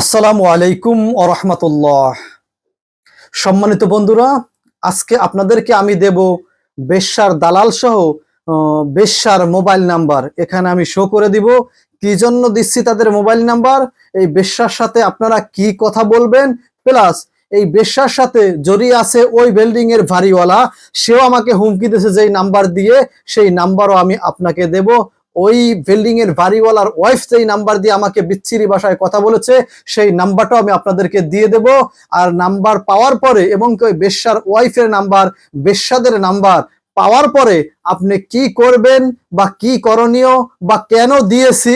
আসসালামু আলাইকুম রহমতুল্লাহ। সম্মানিত বন্ধুরা, আজকে আপনাদেরকে আমি দেব বেশ্যার দালাল সহ বেশ্যার মোবাইল নাম্বার। এখানে আমি শো করে দিব কি জন্য দিচ্ছি তাদের মোবাইল নাম্বার, এই বেশ্যার সাথে আপনারা কি কথা বলবেন, প্লাস এই বেশ্যার সাথে জড়িয়ে আছে ওই বিল্ডিং এর ভারিওয়ালা, সেও আমাকে হুমকি দিয়েছে যেই নাম্বার দিয়ে, সেই নাম্বারও আমি আপনাকে দেব। ওই বিল্ডিং এর বাড়িওয়ালার ওয়াইফ যেই নাম্বার দিয়ে আমাকে বিচ্ছিরি ভাষায় কথা বলেছে, সেই নাম্বারটাও আমি আপনাদেরকে দিয়ে দেব। আর নাম্বার পাওয়ার পরে এবং ওই বেশ্যার ওয়াইফের নাম্বার বেশ্যাদের নাম্বার পাওয়ার পরে আপনি কি করবেন বা কি করণীয় বা কেন দিয়েছি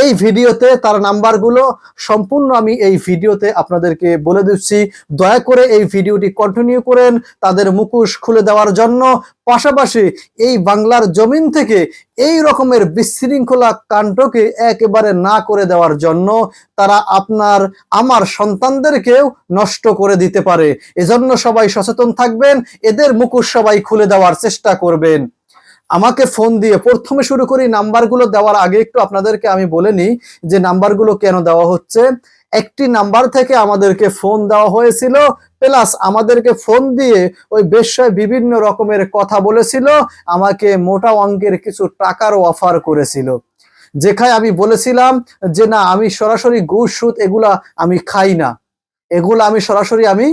এই ভিডিওতে তার নাম্বারগুলো সম্পূর্ণ আমি এই ভিডিওতে আপনাদেরকে বলে দিচ্ছি। দয়া করে এই ভিডিওটি কন্টিনিউ করেন, তাদের মুখোশ খুলে দেওয়ার জন্য। পাশাপাশি এই বাংলার জমিন থেকে এই রকমের বিশৃঙ্খলা কাণ্ডকে একেবারে না করে দেওয়ার জন্য তারা আপনার, আমার সন্তানদেরকেও নষ্ট করে দিতে পারে। এজন্য সবাই সচেতন থাকবেন, এদের মুখোশ সবাই খুলে দেওয়ার চেষ্টা করবেন। আমাকে ফোন দিয়ে প্রথমে শুরু করি নাম্বারগুলো দেওয়ার আগে একটু আপনাদেরকে আমি বলে নিই যে নাম্বারগুলো কেন দেওয়া হচ্ছে। একটি নাম্বার থেকে আমাদেরকে ফোন দেওয়া হয়েছিল প্লাস আমাদেরকে ফোন দিয়ে ওই বেশ্যায় বিভিন্ন রকমের কথা বলেছিল, আমাকে মোটা অঙ্কের কিছু টাকারও অফার করেছিল। যেখানে আমি বলেছিলাম যে না, আমি সরাসরি ঘুষ, সুদ এগুলা আমি খাই না। এগুলা আমি সরাসরি আমি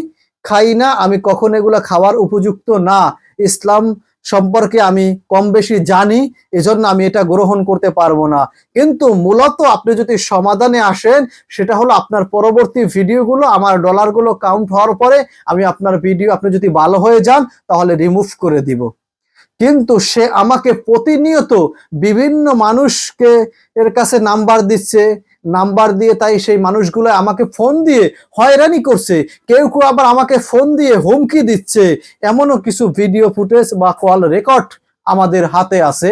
খাই না, আমি কখন এগুলা খাওয়ার উপযুক্ত না। ইসলাম সম্পর্কে আমি কম বেশি জানি, এজন্য আমি এটা গ্রহণ করতে পারব না। কিন্তু মূলত আপনি যদি সমাধানে আসেন, সেটা হলো আপনার পরবর্তী ভিডিওগুলো, আমার ডলারগুলো কাউন্ট হওয়ার পরে আমি আপনার ভিডিও আপনি যদি ভালো হয়ে যান, তাহলে রিমুভ করে দিব। কিন্তু সে আমাকে প্রতিনিয়ত বিভিন্ন মানুষকে এর কাছে নাম্বার দিচ্ছে নাম্বার দিয়ে তাই সেই মানুষগুলো আমাকে ফোন দিয়ে হয়রানি করছে। কেউ কেউ আবার আমাকে ফোন দিয়ে হুমকি দিচ্ছে। এমনও কিছু ভিডিও ফুটেজ বা কল রেকর্ড আমাদের হাতে আছে।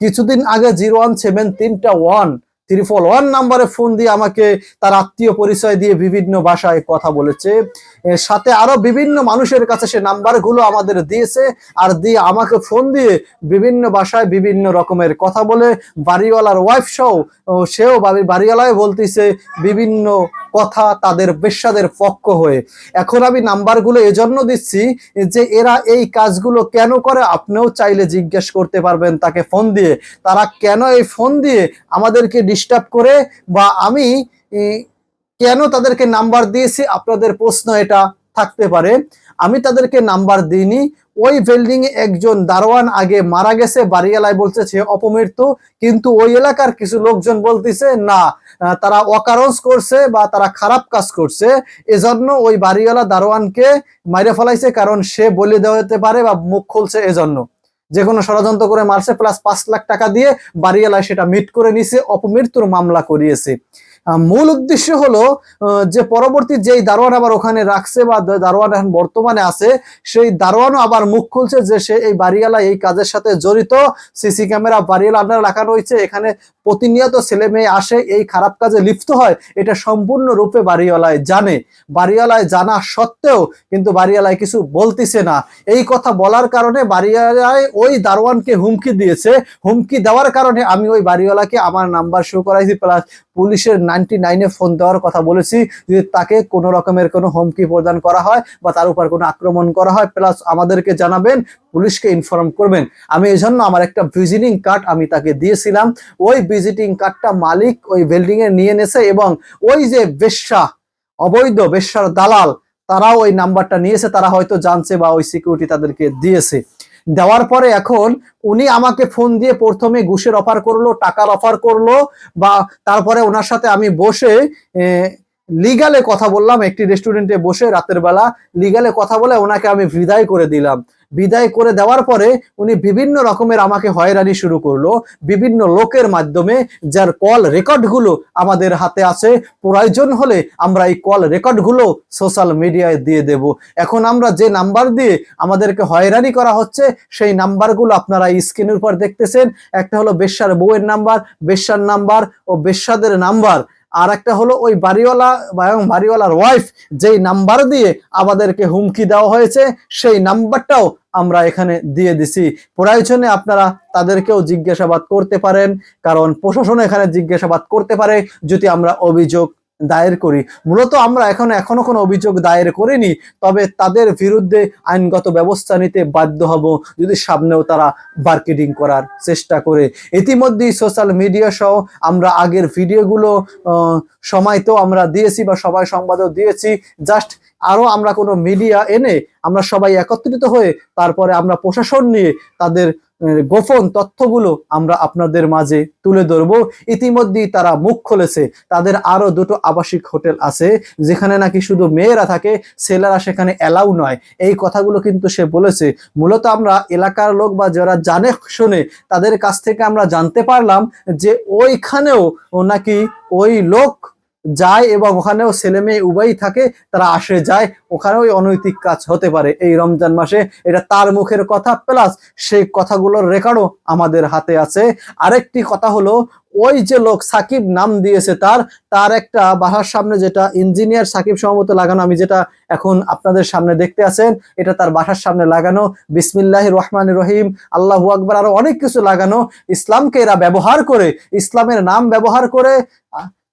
কিছুদিন আগে জিরো ওয়ান সেভেন তিনটা ওয়ান ত্রিপল ওয়ান নাম্বারে ফোন দিয়ে আমাকে তার আত্মীয় পরিচয় দিয়ে বিভিন্ন ভাষায় কথা বলেছে। সাথে আরও বিভিন্ন মানুষের কাছে সে নাম্বারগুলো আমাদের দিয়েছে আর দিয়ে আমাকে ফোন দিয়ে বিভিন্ন ভাষায় বিভিন্ন রকমের কথা বলে। বাড়িওয়ালার ওয়াইফ সহ সেও বাড়ি বাড়িওয়ালায় বলতেছে বিভিন্ন কথা তাদের বেশ্যাদের পক্ষ হয়ে। এখন আমি নাম্বারগুলো এজন্য দিচ্ছি যে এরা এই কাজগুলো কেন করে আপনিও চাইলে জিজ্ঞেস করতে পারবেন তাকে ফোন দিয়ে। তারা কেন এই ফোন দিয়ে আমাদেরকে ডিস্টার্ব করে বা আমি কেন তাদেরকে নাম্বার দিয়েছি? আপনাদের প্রশ্ন এটা থাকতে পারে। আমি তাদেরকে নাম্বার দিইনি। ওই বিল্ডিং একজন দারোয়ান আগে মারা গেছে, বাড়িওয়ালায় বলছে সে অপমৃত্যু, কিন্তু ওই এলাকার কিছু লোকজন বলতেছে, না তারা অকারণ করছে বা তারা খারাপ কাজ করছে। এজন্য ওই বাড়িওয়ালা দারোয়ানকে মাইরে ফেলাইছে, কারণ সে বলে দেওয়াতে পারে বা মুখ খুলছে এজন্য। যে কোনো ষড়যন্ত্র করে মারছে প্লাস পাঁচ লাখ টাকা দিয়ে বাড়িওয়ালায় সেটা মিট করে নিছে, অপমৃত্যুর মামলা করিয়েছে। মূল উদ্দেশ্য হলো যে পরবর্তী যেই দারোয়ান আবার ওখানে রাখছে বা দারোয়ান এখন বর্তমানে আছে, সেই দারোয়ানও আবার মুখ খুলছে যে সে এই বাড়িওয়ালা এই কাজের সাথে জড়িত। সিসি ক্যামেরা বাড়িওয়ালা আন্ডারে লাগানো হয়েছে, এখানে প্রতিনিয়ত ছেলে মেয়ে আসে, এই খারাপ কাজে লিপ্ত হয়, এটা সম্পূর্ণ রূপে বাড়িওয়ালায় জানে। বাড়িওয়ালায় জানা সত্ত্বেও কিন্তু বাড়িওয়ালায় কিছু বলতিছে না। এই কথা বলার কারণে বাড়িওয়ালায় ওই দারোয়ানকে হুমকি দিয়েছে। হুমকি দেওয়ার কারণে আমি ওই বাড়িওয়ালাকে আমার নাম্বার শো করাইছি প্লাস পুলিশের নাইনটি নাইনে ফোন দেওয়ার কথা বলেছি, যদি তাকে কোনো রকমের কোনো হুমকি প্রদান করা হয় বা তার উপর কোনো আক্রমণ করা হয় প্লাস আমাদেরকে জানাবেন, পুলিশকে ইনফর্ম করবেন। আমি এই জন্য আমার একটা ভিজিটিং কার্ড আমি তাকে দিয়েছিলাম। ওই ভিজিটিং কার্ডটা মালিক ওই বিল্ডিং এ নিয়ে নেছে এবং ওই যে বেশ্যা, অবৈধ বেশ্যার দালাল, তারাও ওই নাম্বারটা নিয়েছে, তারা হয়তো জানছে বা ওই সিকিউরিটি তাদেরকে দিয়েছে। দেওয়ার পরে এখন উনি আমাকে ফোন দিয়ে প্রথমে ঘুষের অফার করল, টাকার অফার করল বা তারপরে ওনার সাথে আমি বসে লিগালে কথা বললাম, একটি রেস্টুরেন্টে বসে রাতের বেলা লিগালে কথা বলে ওনাকে আমি বিদায় করে দিলাম। বিদায় করে দেওয়ার পরে উনি বিভিন্ন রকমের আমাকে হয়রানি শুরু করল, বিভিন্ন লোকের মাধ্যমে যার কল রেকর্ডগুলো আমাদের হাতে আছে, প্রয়োজন হলে আমরা এই কল রেকর্ডগুলো সোশ্যাল মিডিয়ায় দিয়ে দেব। এখন আমরা যে নাম্বার দিয়ে আমাদেরকে হয়রানি করা হচ্ছে, সেই নাম্বারগুলো আপনারা স্ক্রিনের উপর দেখতেছেন। একটা হলো বেশ্যার বউয়ের নাম্বার, বেশ্যার নাম্বার ও বেশ্যাদের নাম্বার। আর একটা হলো ওই বাড়িওয়ালা এবং বাড়িওয়ালার ওয়াইফ যেই নাম্বার দিয়ে আমাদেরকে হুমকি দেওয়া হয়েছে, সেই নাম্বারটাও আমরা এখানে দিয়ে দিছি। প্রয়োজনে আপনারা তাদেরকেও জিজ্ঞাসাবাদ করতে পারেন কারণ প্রশাসন এখানে জিজ্ঞাসাবাদ করতে পারে যদি আমরা অভিযোগ দায়ের করি। মূলত আমরা এখন এখনও কোনো অভিযোগ দায়ের করিনি তবে তাদের বিরুদ্ধে আইনগত ব্যবস্থা নিতে বাধ্য হব যদি সামনেও তারা মার্কেটিং করার চেষ্টা করে। ইতিমধ্যেই সোশ্যাল মিডিয়া সহ আমরা আগের ভিডিওগুলো আহ, সময় তো আমরা দিয়েছি বা সবাই সংবাদও দিয়েছি। জাস্ট আরও আমরা কোনো মিডিয়া এনে আমরা সবাই একত্রিত হয়ে তারপরে আমরা প্রশাসন নিয়ে তাদের গোপন তথ্যগুলো আমরা আপনাদের মাঝে তুলে ধরবো। ইতিমধ্যেই তারা মুখ খুলেছে। তাদের আরও দুটো আবাসিক হোটেল আছে, যেখানে নাকি শুধু মেয়েরা থাকে, ছেলেরা সেখানে অ্যালাউ নয়। এই কথাগুলো কিন্তু সে বলেছে। মূলত আমরা এলাকার লোক বা যারা জানে, শুনে তাদের কাছ থেকে আমরা জানতে পারলাম যে ওইখানেও নাকি ওই লোক যায় এবং ওখানেও ছেলে মেয়ে উভয়ই থাকে, তারা আসে, যায়। ওখানেও অনৈতিক কাজ হতে পারে এই রমজান মাসে। এটা তার মুখের কথা, প্লাস সেই কথাগুলোর রেকর্ডও আমাদের হাতে আছে। আরেকটি কথা হলো, ওই যে লোক সাকিব নাম দিয়েছে তার তার একটা বাসার সামনে যেটা ইঞ্জিনিয়ার সাকিব সম্ভবত লাগানো, আমি যেটা এখন আপনাদের সামনে দেখতে আছেন, এটা তার বাসার সামনে লাগানো। বিসমিল্লাহ রহমান রহিম, আল্লাহু আকবার, আরও অনেক কিছু লাগানো। ইসলামকে এরা ব্যবহার করে, ইসলামের নাম ব্যবহার করে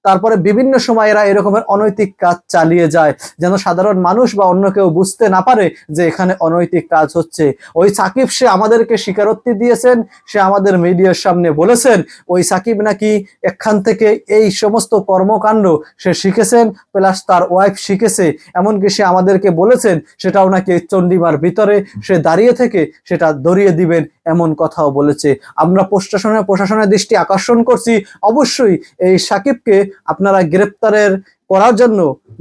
তারপরে বিভিন্ন সময় এরা এরকমের অনৈতিক কাজ চালিয়ে যায়, যেন সাধারণ মানুষ বা অন্য কেউ বুঝতে না পারে যে এখানে অনৈতিক কাজ হচ্ছে। ওই সাকিব সে আমাদেরকে স্বীকারোক্তি দিয়েছেন, সে আমাদের মিডিয়ার সামনে বলেছেন, ওই সাকিব নাকি এখান থেকে এই সমস্ত কর্মকাণ্ড সে শিখেছেন প্লাস তার ওয়াইফ শিখেছে, এমনকি সে আমাদেরকে বলেছেন, সেটাও নাকি এই চণ্ডীমার ভিতরে সে দাঁড়িয়ে থেকে সেটা ধরিয়ে দিবেন, এমন কথাও বলেছে। আমরা প্রশাসনের প্রশাসনের দৃষ্টি আকর্ষণ করছি, অবশ্যই এই সাকিবকে আপনারা গ্রেপ্তারের করার জন্য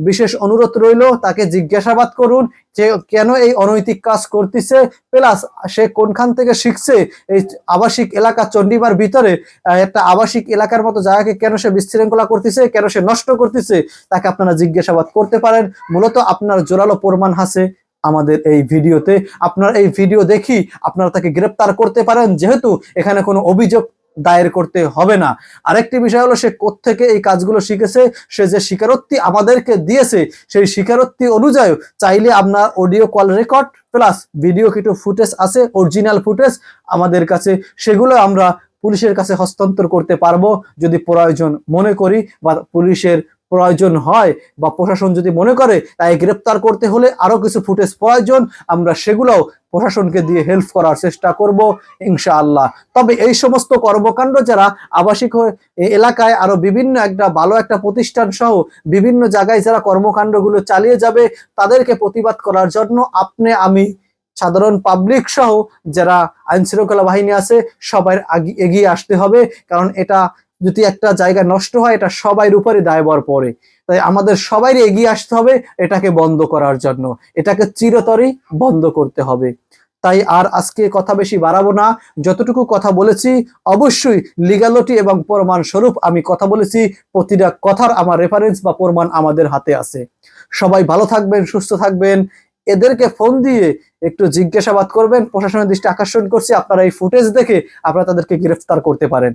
বিশেষ অনুরোধ রইল, তাকে জিজ্ঞাসাবাদ করুন যে কেন এই অনৈতিক কাজ করতেছে। প্লাস সে কোনখান থেকে শিখছে এই আবাসিক এলাকা চণ্ডীমার ভিতরে একটা আবাসিক এলাকার মতো জায়গাকে কেন সে বিশৃঙ্খলা করতেছে, কেন সে নষ্ট করতেছে, তাকে আপনারা জিজ্ঞাসাবাদ করতে পারেন। মূলত আপনার জোরালো প্রমাণ আছে আমাদের এই ভিডিওতে। আপনার এই ভিডিও দেখি আপনারা তাকে গ্রেপ্তার করতে পারেন। যেহেতু এখানে কোনো অভিযোগ দায়ের করতে হবে না। আরেকটি বিষয় হলো, সে কোত্থেকে এই কাজগুলো শিখেছে? সে যে স্বীকারোক্তি আমাদেরকে দিয়েছে, সেই স্বীকারোক্তি অনুযায়ী চাইলে আপনার audio call record plus video কিছু ফুটেজ আছে, অরিজিনাল ফুটেজ আমাদের কাছে, সেগুলো আমরা পুলিশের কাছে হস্তান্তর করতে পারব। যদি প্রয়োজন মনে করি বা পুলিশের প্রয়োজন হয় বা প্রশাসন যদি মনে করে তাই গ্রেপ্তার করতে হলে আরও কিছু ফুটেজ প্রয়োজন, আমরা সেগুলোও প্রশাসনকে দিয়ে হেল্প করার চেষ্টা করব ইনশাআল্লাহ। তবে এই সমস্ত কর্মকাণ্ড যারা আবাসিক এলাকায় আরও বিভিন্ন একটা ভালো একটা প্রতিষ্ঠান সহ বিভিন্ন জায়গায় যারা কর্মকাণ্ডগুলো চালিয়ে যাবে, তাদেরকে প্রতিবাদ করার জন্য আপনি, আমি, সাধারণ পাবলিক সহ যারা আইন শৃঙ্খলা বাহিনী আছে, সবাই এগিয়ে আসতে হবে। কারণ এটা যদি একটা জায়গা নষ্ট হয়, এটা সবাই উপরে দায়বর পড়ে। তাই আমাদের সবাই এগিয়ে আসতে হবে এটাকে বন্ধ করার জন্য। এটাকে চিরতরই বন্ধ করতে হবে। তাই আর আজকে কথা বেশি বাড়াবো না। যতটুকু কথা বলেছি, অবশ্যই লিগালিটি এবং প্রমাণ স্বরূপ আমি কথা বলেছি। প্রতিটা কথার আমার রেফারেন্স বা প্রমাণ আমাদের হাতে আছে। সবাই ভালো থাকবেন, সুস্থ থাকবেন। এদেরকে ফোন দিয়ে একটু জিজ্ঞাসাবাদ করবেন। প্রশাসনের দৃষ্টি আকর্ষণ করছি। আপনারা এই ফুটেজ দেখে আপনারা তাদেরকে গ্রেফতার করতে পারেন।